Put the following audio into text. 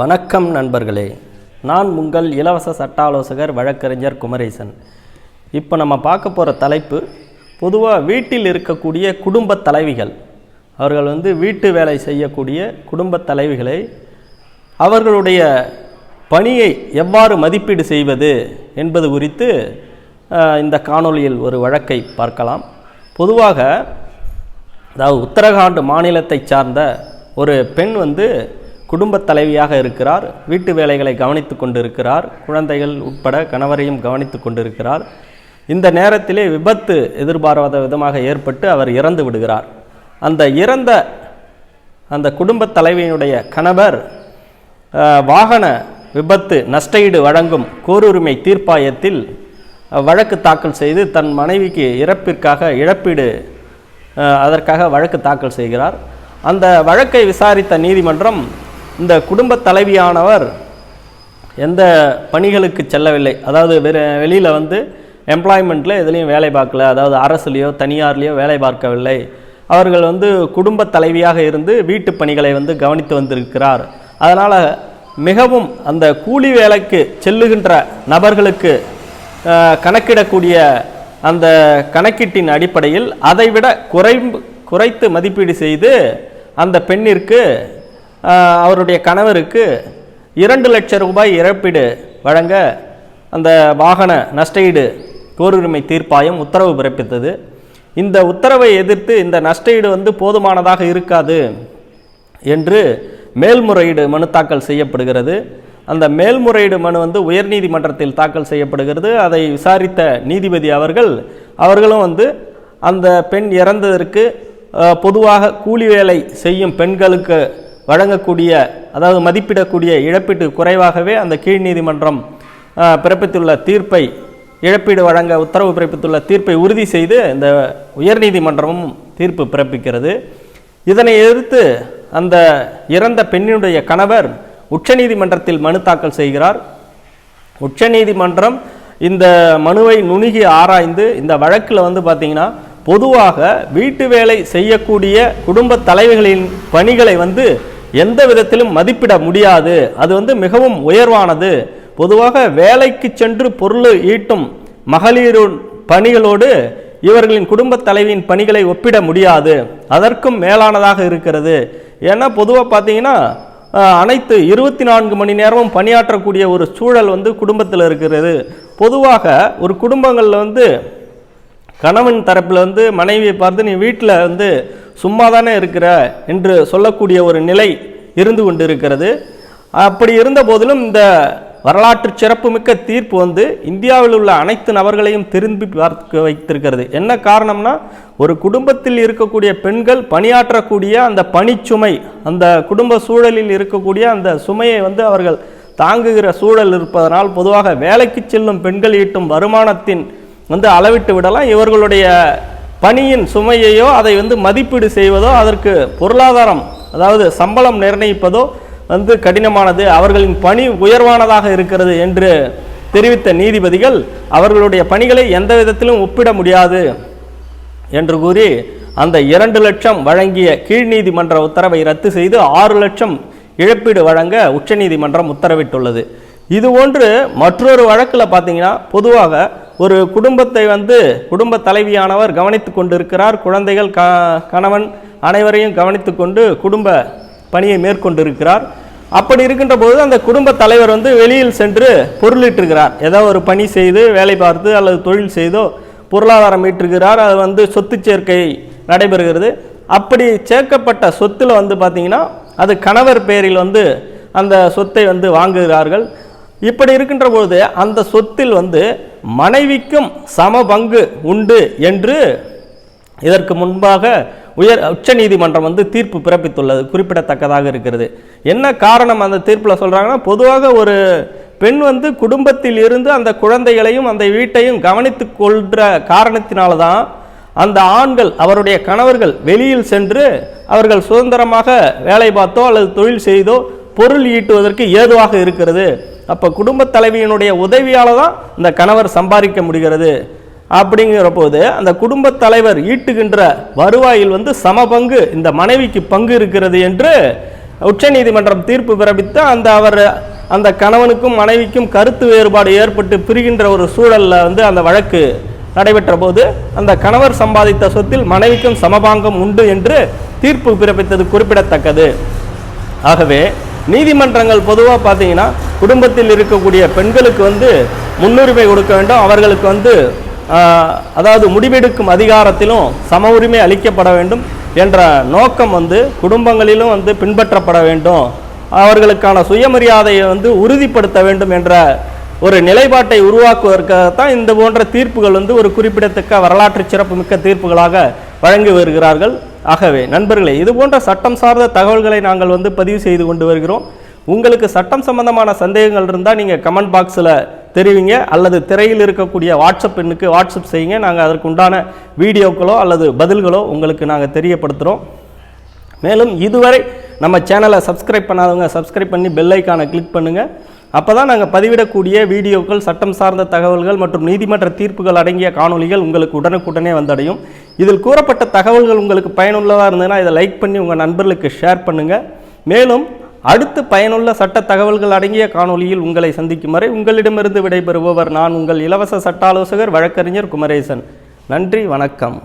வணக்கம் நண்பர்களே. நான் உங்கள் இலவச சட்ட ஆலோசகர் வழக்கறிஞர் குமரேசன். இப்போ நம்ம பார்க்க போகிற தலைப்பு பொதுவாக வீட்டில் இருக்கக்கூடிய குடும்ப தலைவிகள். அவர்கள் வந்து வீட்டு வேலை செய்யக்கூடிய குடும்ப தலைவிகளை அவர்களுடைய பணியை எவ்வாறு மதிப்பீடு செய்வது என்பது குறித்து இந்த காணொளியில் ஒரு வழக்கை பார்க்கலாம். பொதுவாக அதாவது உத்தரகாண்ட் மாநிலத்தை சார்ந்த ஒரு பெண் வந்து குடும்பத் தலைவியாக இருக்கிறார். வீட்டு வேலைகளை கவனித்து கொண்டிருக்கிறார். குழந்தைகள் உட்பட கணவரையும் கவனித்து கொண்டிருக்கிறார். இந்த நேரத்திலே விபத்து எதிர்பாராத விதமாக ஏற்பட்டு அவர் இறந்து விடுகிறார். அந்த இறந்த அந்த குடும்பத் தலைவியினுடைய கணவர் வாகன விபத்து நஷ்டஈடு வழங்கும் கோருரிமை தீர்ப்பாயத்தில் வழக்கு தாக்கல் செய்து தன் மனைவிக்கு இறப்பிற்காக இழப்பீடு அதற்காக வழக்கு தாக்கல் செய்கிறார். அந்த வழக்கை விசாரித்த நீதிமன்றம் இந்த குடும்பத் தலைவியானவர் எந்த பணிகளுக்கு செல்லவில்லை. அதாவது வெற வெளியில் வந்து எம்ப்ளாய்மெண்ட்டில் எதுலேயும் வேலை பார்க்கல. அதாவது அரசுலேயோ தனியார்லேயோ வேலை பார்க்கவில்லை. அவர்கள் வந்து குடும்ப தலைவியாக இருந்து வீட்டு பணிகளை வந்து கவனித்து வந்திருக்கிறார். அதனால் மிகவும் அந்த கூலி வேலைக்கு செல்லுகின்ற நபர்களுக்கு கணக்கிடக்கூடிய அந்த கணக்கீட்டின் அடிப்படையில் அதைவிட குறை குறைத்து மதிப்பீடு செய்து அந்த பெண்ணிற்கு அவருடைய கணவருக்கு இரண்டு லட்சம் ரூபாய் இழப்பீடு வழங்க அந்த வாகன நஷ்டஈடு கோருரிமை தீர்ப்பாயம் உத்தரவு பிறப்பித்தது. இந்த உத்தரவை எதிர்த்து இந்த நஷ்டஈடு வந்து போதுமானதாக இருக்காது என்று மேல்முறையீடு மனு தாக்கல் செய்யப்படுகிறது. அந்த மேல்முறையீடு மனு வந்து உயர்நீதிமன்றத்தில் தாக்கல் செய்யப்படுகிறது. அதை விசாரித்த நீதிபதி அவர்கள் அவர்களும் வந்து அந்த பெண் இறந்ததற்கு பொதுவாக கூலி வேலை செய்யும் பெண்களுக்கு வழங்கக்கூடிய அதாவது மதிப்பிடக்கூடிய இழப்பீட்டு குறைவாகவே அந்த கீழ் நீதிமன்றம் பிறப்பித்துள்ள தீர்ப்பை இழப்பீடு வழங்க உத்தரவு பிறப்பித்துள்ள தீர்ப்பை உறுதி செய்து இந்த உயர்நீதிமன்றமும் தீர்ப்பு பிறப்பிக்கிறது. இதனை எதிர்த்து அந்த இறந்த பெண்ணினுடைய கணவர் உச்சநீதிமன்றத்தில் மனு தாக்கல் செய்கிறார். உச்சநீதிமன்றம் இந்த மனுவை நுணுகி ஆராய்ந்து இந்த வழக்கில் வந்து பார்த்திங்கன்னா பொதுவாக வீட்டு வேலை செய்யக்கூடிய குடும்ப தலைவர்களின் பணிகளை வந்து எந்த விதத்திலும் மதிப்பிட முடியாது. அது வந்து மிகவும் உயர்வானது. பொதுவாக வேலைக்கு சென்று பொருள் ஈட்டும் மகளிரின் பணிகளோடு இவர்களின் குடும்பத் தலைவியின் பணிகளை ஒப்பிட முடியாது. அதற்கும் மேலானதாக இருக்கிறது. ஏன்னா பொதுவாக பார்த்தீங்கன்னா அனைத்து இருபத்தி நான்கு மணி நேரமும் பணியாற்றக்கூடிய ஒரு சூழல் வந்து குடும்பத்தில் இருக்கிறது. பொதுவாக ஒரு குடும்பங்களில் வந்து கணவன் தரப்பில் வந்து மனைவியை பார்த்து நீ வீட்டில் வந்து சும்மா தானே இருக்கிற? என்று சொல்லக்கூடிய ஒரு நிலை இருந்து கொண்டு இருக்கிறது அப்படி இருந்த போதிலும் இந்த வரலாற்று சிறப்புமிக்க தீர்ப்பு வந்து இந்தியாவில் உள்ள அனைத்து நபர்களையும் திரும்பி பார்க்க வைத்திருக்கிறது. என்ன காரணம்னா ஒரு குடும்பத்தில் இருக்கக்கூடிய பெண்கள் பணியாற்றக்கூடிய அந்த பணிச்சுமை அந்த குடும்ப சூழலில் இருக்கக்கூடிய அந்த சுமையை வந்து அவர்கள் தாங்குகிற சூழல் இருப்பதனால் பொதுவாக வேலைக்கு செல்லும் பெண்கள் ஈட்டும் வருமானத்தின் வந்து அளவிட்டு விடலாம். இவர்களுடைய பணியின் சுமையையோ அதை வந்து மதிப்பீடு செய்வதோ அதற்கு பொருளாதாரம் அதாவது சம்பளம் நிர்ணயிப்பதோ வந்து கடினமானது. அவர்களின் பணி உயர்வானதாக இருக்கிறது என்று தெரிவித்த நீதிபதிகள் அவர்களுடைய பணிகளை எந்த விதத்திலும் ஒப்பிட முடியாது என்று கூறி அந்த இரண்டு லட்சம் வழங்கிய கீழ் நீதிமன்ற உத்தரவை ரத்து செய்து ஆறு லட்சம் இழப்பீடு வழங்க உச்சநீதிமன்றம் உத்தரவிட்டுள்ளது. இது ஒன்று மற்றொரு வழக்கில் பார்த்தீங்கன்னா பொதுவாக ஒரு குடும்பத்தை வந்து குடும்ப தலைவியானவர் கவனித்து கொண்டிருக்கிறார். குழந்தைகள் க கணவன் அனைவரையும் கவனித்து கொண்டு குடும்ப பணியை மேற்கொண்டிருக்கிறார். அப்படி இருக்கின்ற பொழுது அந்த குடும்ப தலைவர் வந்து வெளியில் சென்று பொருளிட்டிருக்கிறார். ஏதோ ஒரு பணி செய்து வேலை பார்த்து அல்லது தொழில் செய்தோ பொருளாதாரம் ஈட்டுகிறார் அது வந்து சொத்து சேர்க்கை நடைபெறுகிறது. அப்படி சேர்க்கப்பட்ட சொத்தில் வந்து பார்த்தீங்கன்னா அது கணவர் பெயரில் வந்து அந்த சொத்தை வந்து வாங்குகிறார்கள். இப்படி இருக்கின்ற பொழுது அந்த சொத்தில் வந்து மனைவிக்கும் சம பங்கு உண்டு என்று இதற்கு முன்பாக உயர் உச்சநீதிமன்றம் வந்து தீர்ப்பு பிறப்பித்துள்ளது குறிப்பிடத்தக்கதாக இருக்கிறது. என்ன காரணம் அந்த தீர்ப்பில் சொல்கிறாங்கன்னா பொதுவாக ஒரு பெண் வந்து குடும்பத்தில் இருந்து அந்த குழந்தைகளையும் அந்த வீட்டையும் கவனித்து கொள்கிற காரணத்தினால தான் அந்த ஆண்கள் அவருடைய கணவர்கள் வெளியில் சென்று அவர்கள் சுதந்திரமாக வேலை பார்த்தோ அல்லது தொழில் செய்தோ பொருள் ஈட்டுவதற்கு ஏதுவாக இருக்கிறது. அப்போ குடும்ப தலைவியினுடைய உதவியால் தான் இந்த கணவர் சம்பாதிக்க முடிகிறது. அப்படிங்கிற போது அந்த குடும்ப தலைவர் ஈட்டுகின்ற வருவாயில் வந்து சம பங்கு இந்த மனைவிக்கு பங்கு இருக்கிறது என்று உச்சநீதிமன்றம் தீர்ப்பு பிறப்பித்து அந்த அவர் அந்த கணவனுக்கும் மனைவிக்கும் கருத்து வேறுபாடு ஏற்பட்டு பிரிகின்ற ஒரு சூழலில் வந்து அந்த வழக்கு நடைபெற்ற போது அந்த கணவர் சம்பாதித்த சொத்தில் மனைவிக்கும் சமபாங்கம் உண்டு என்று தீர்ப்பு பிறப்பித்தது குறிப்பிடத்தக்கது. ஆகவே நீதிமன்றங்கள் பொதுவாக பார்த்தீங்கன்னா குடும்பத்தில் இருக்கக்கூடிய பெண்களுக்கு வந்து முன்னுரிமை கொடுக்க வேண்டும். அவர்களுக்கு வந்து அதாவது முடிவெடுக்கும் அதிகாரத்திலும் சம உரிமை அளிக்கப்பட வேண்டும் என்ற நோக்கம் வந்து குடும்பங்களிலும் வந்து பின்பற்றப்பட வேண்டும். அவர்களுக்கான சுயமரியாதையை வந்து உறுதிப்படுத்த வேண்டும் என்ற ஒரு நிலைப்பாட்டை உருவாக்குவதற்காகத்தான் இந்த போன்ற தீர்ப்புகள் வந்து ஒரு குறிப்பிடத்தக்க வரலாற்று சிறப்புமிக்க தீர்ப்புகளாக வழங்கி வருகிறார்கள். ஆகவே நண்பர்களே இது போன்ற சட்டம் சார்ந்த தகவல்களை நாங்கள் வந்து பதிவு செய்து கொண்டு வருகிறோம். உங்களுக்கு சட்டம் சம்பந்தமான சந்தேகங்கள் இருந்தால் நீங்கள் கமெண்ட் பாக்ஸில் தெரிவிங்க அல்லது திரையில் இருக்கக்கூடிய வாட்ஸ்அப் எண்ணுக்கு வாட்ஸ்அப் செய்யுங்க. நாங்கள் அதற்கு உண்டான வீடியோக்களோ அல்லது பதில்களோ உங்களுக்கு நாங்கள் தெரியப்படுத்துகிறோம் மேலும் இதுவரை நம்ம சேனலை சப்ஸ்கிரைப் பண்ணாதவங்க சப்ஸ்கிரைப் பண்ணி பெல் ஐக்கானை கிளிக் பண்ணுங்கள் அப்போ தான் நாங்கள் பதிவிடக்கூடிய வீடியோக்கள் சட்டம் சார்ந்த தகவல்கள் மற்றும் நீதிமன்ற தீர்ப்புகள் அடங்கிய காணொலிகள் உங்களுக்கு உடனுக்குடனே வந்தடையும். இதில் கூறப்பட்ட தகவல்கள் உங்களுக்கு பயனுள்ளதாக இருந்ததுன்னா இதை லைக் பண்ணி உங்கள் நண்பர்களுக்கு ஷேர் பண்ணுங்கள் மேலும் அடுத்து பயனுள்ள சட்ட தகவல்கள் அடங்கிய காணொளியில் உங்களை சந்திக்கும் வரை உங்களிடமிருந்து விடைபெறுபவர் நான் உங்கள் இலவச சட்ட ஆலோசகர் வழக்கறிஞர் குமரேசன். நன்றி வணக்கம்.